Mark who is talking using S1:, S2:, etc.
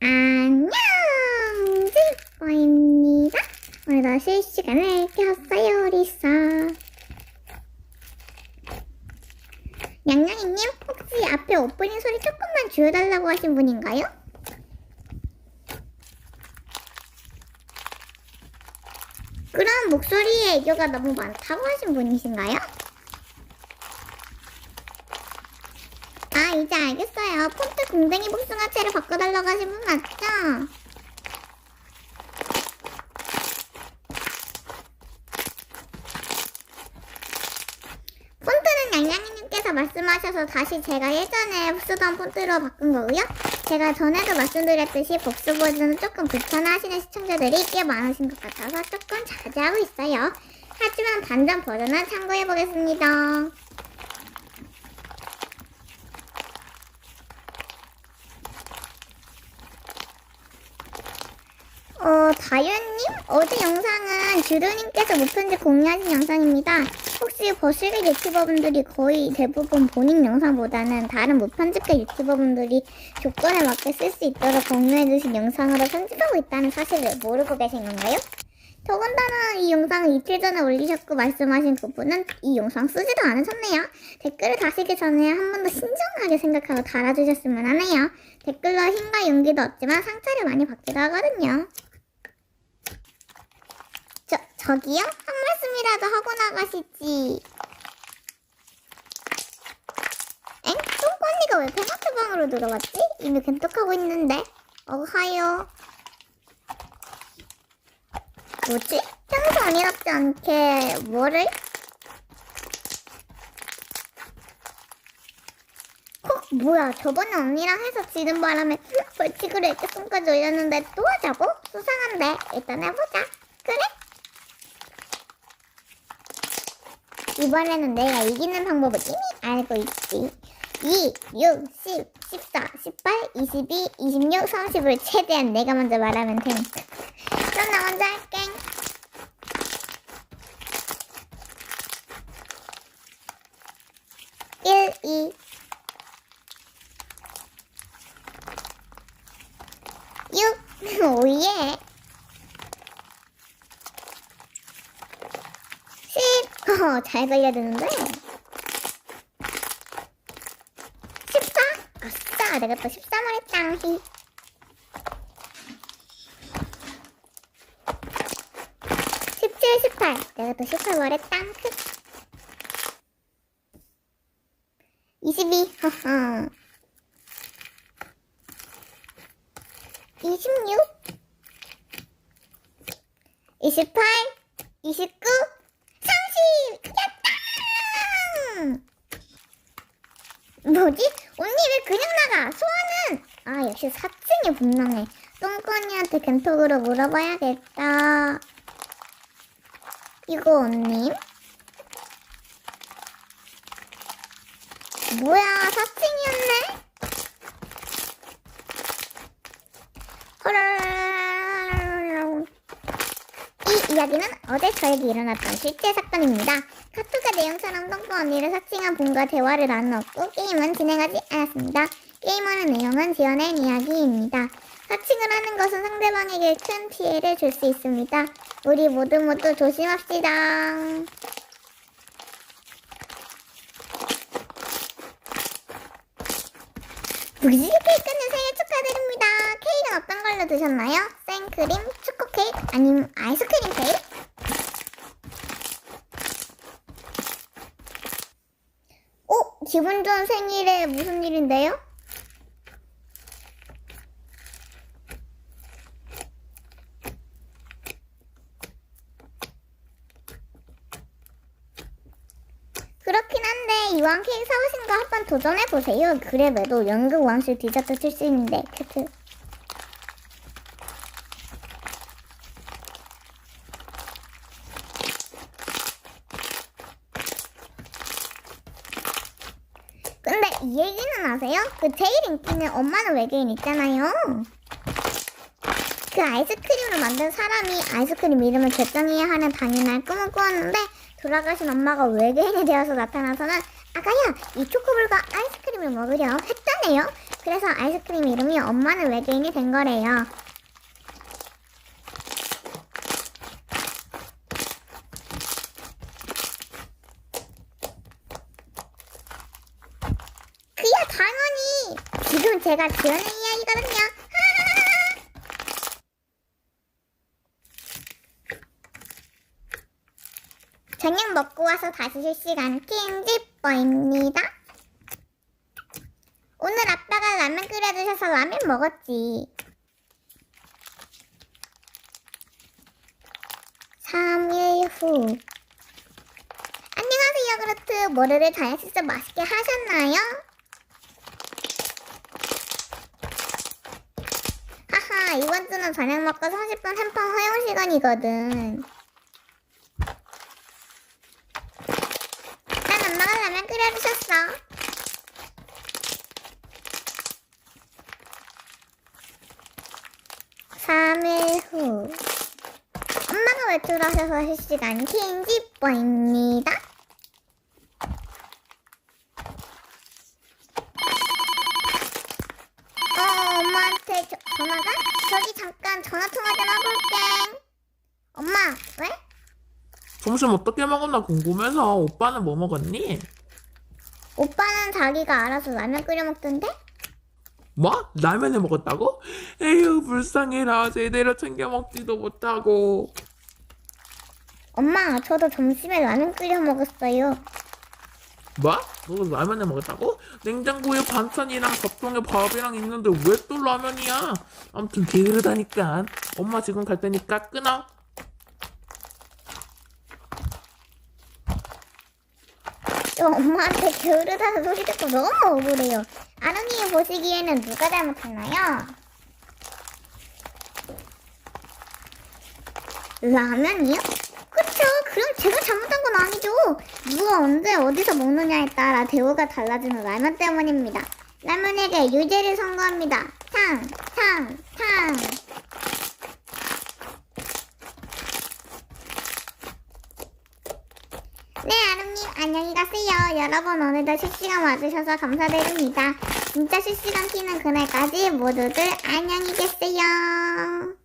S1: 안녕, 즈거입니다. 오늘도 실시간을 켰어요, 리사. 냥냥이님, 혹시 앞에 오프닝 소리 조금만 줄여달라고 하신 분인가요? 그럼 목소리에 애교가 너무 많다고 하신 분이신가요? 아, 이제 알겠어요. 폰트 공댕이 복숭아채를 바꿔달라고 하신 분 맞죠? 폰트는 양양이님께서 말씀하셔서 다시 제가 예전에 쓰던 폰트로 바꾼 거고요. 제가 전에도 말씀드렸듯이 복수 버전은 조금 불편하시는 시청자들이 꽤 많으신 것 같아서 조금 자제하고 있어요. 하지만 반전 버전은 참고해보겠습니다. 어, 다윤님? 어제 영상은 주루님께서 무편집 공유하신 영상입니다. 혹시 버실의 유튜버분들이 거의 대부분 본인 영상보다는 다른 무편집계 유튜버분들이 조건에 맞게 쓸 수 있도록 공유해주신 영상으로 편집하고 있다는 사실을 모르고 계신 건가요? 더군다나 이 영상을 이틀 전에 올리셨고 말씀하신 그분은 이 영상 쓰지도 않으셨네요. 댓글을 다시기 전에 한 번 더 신중하게 생각하고 달아주셨으면 하네요. 댓글로 힘과 용기도 얻지만 상처를 많이 받기도 하거든요. 저, 저기요? 한 말씀이라도 하고 나가시지. 엥? 똥꼬 언니가 왜 페마트 방으로 들어왔지? 이미 겐톡하고 있는데. 어하요. 뭐지? 평소 언니답지 않게 뭐를? 콕 뭐야 저번에 언니랑 해서 지는 바람에 벌칙으로 액자손까지 올렸는데 또 하자고? 수상한데 일단 해보자 그래? 이번에는 내가 이기는 방법을 이미 알고 있지 2, 6, 10, 14, 18, 22, 26, 30을 최대한 내가 먼저 말하면 되니까 그럼 나 먼저 할게. 1, 2. 6. 오예. 10. 어, 잘 걸려드는데. 14. 아싸, 내가 또 13을 했다. 히. 17, 18. 내가 또 18 말했다. 22. 허허. 26. 28. 29. 30. 야땅! 뭐지? 언니 왜 그냥 나가? 소원은? 아, 역시 사칭이 분명해. 똥꼬니한테 겐톡으로 물어봐야겠다. 이거 언니? 뭐야 사칭이었네? 헐. 이 이야기는 어제 저에게 일어났던 실제 사건입니다. 카톡의 내용처럼 똥꼬 언니를 사칭한 분과 대화를 나누었고 게임은 진행하지 않았습니다. 게임하는 내용은 지어낸 이야기입니다. 사칭을 하는 것은 상대방에게 큰 피해를 줄 수 있습니다. 우리 모두 모두 조심합시다. 무지개 케이크는 생일 축하드립니다. 케이크는 어떤 걸로 드셨나요? 생크림, 초코 케이크, 아니면 아이스크림 케이크? 어? 기분 좋은 생일에 무슨 일인데요? 그렇긴 한데 이왕 케이크 사오신 거 한번 도전해보세요. 그래봬도 연극 왕실 디저트 출신인데 크크. 근데 이 얘기는 아세요? 그 제일 인기는 엄마는 외계인 있잖아요. 그 아이스크림 을 만든 사람이 아이스크림 이름을 결정해야 하는 당연한 꿈을 꾸었는데 돌아가신 엄마가 외계인이 되어서 나타나서는 아가야 이 초코볼과 아이스크림을 먹으렴 했다네요. 그래서 아이스크림 이름이 엄마는 외계인이 된 거래요. 그야 당연히 지금 제가 지어낸 이야기거든요. 저녁 먹고 와서 다시 실시간 킹지뽀입니다. 오늘 아빠가 라면 끓여주셔서 라면 먹었지. 3일 후. 안녕하세요. 머리를 잘 씻어 맛있게 하셨나요? 하하, 이번 주는 저녁 먹고 30분 한판 허용 시간이거든. 끓여주셨어. 삼일 후. 엄마가 외출하셔서 실시간 킹지뽀입니다. 어, 엄마한테 저- 전화가? 저기 잠깐 전화 통화 좀 올게. 엄마, 왜?
S2: 점심 어떻게 먹었나 궁금해서 오빠는 뭐 먹었니?
S1: 오빠는 자기가 알아서 라면 끓여 먹던데?
S2: 뭐? 라면을 먹었다고? 에휴 불쌍해라 제대로 챙겨 먹지도 못하고
S1: 엄마, 저도 점심에 라면 끓여 먹었어요.
S2: 뭐? 너 라면을 먹었다고? 냉장고에 반찬이랑 밥통에 밥이랑 있는데 왜 또 라면이야? 아무튼 게으르다니까 엄마 지금 갈 테니까 끊어
S1: 저 엄마한테 게으르다는 소리 듣고 너무 억울해요. 아름이 보시기에는 누가 잘못했나요? 라면이요? 그쵸? 그럼 제가 잘못한 건 아니죠. 누가 언제 어디서 먹느냐에 따라 대우가 달라지는 라면 때문입니다. 라면에게 유죄를 선고합니다. 탕, 탕, 탕. 네, 아름님 안녕히 가세요. 여러분 오늘도 실시간 와주셔서 감사드립니다. 진짜 실시간 키는 그날까지 모두들 안녕히 계세요.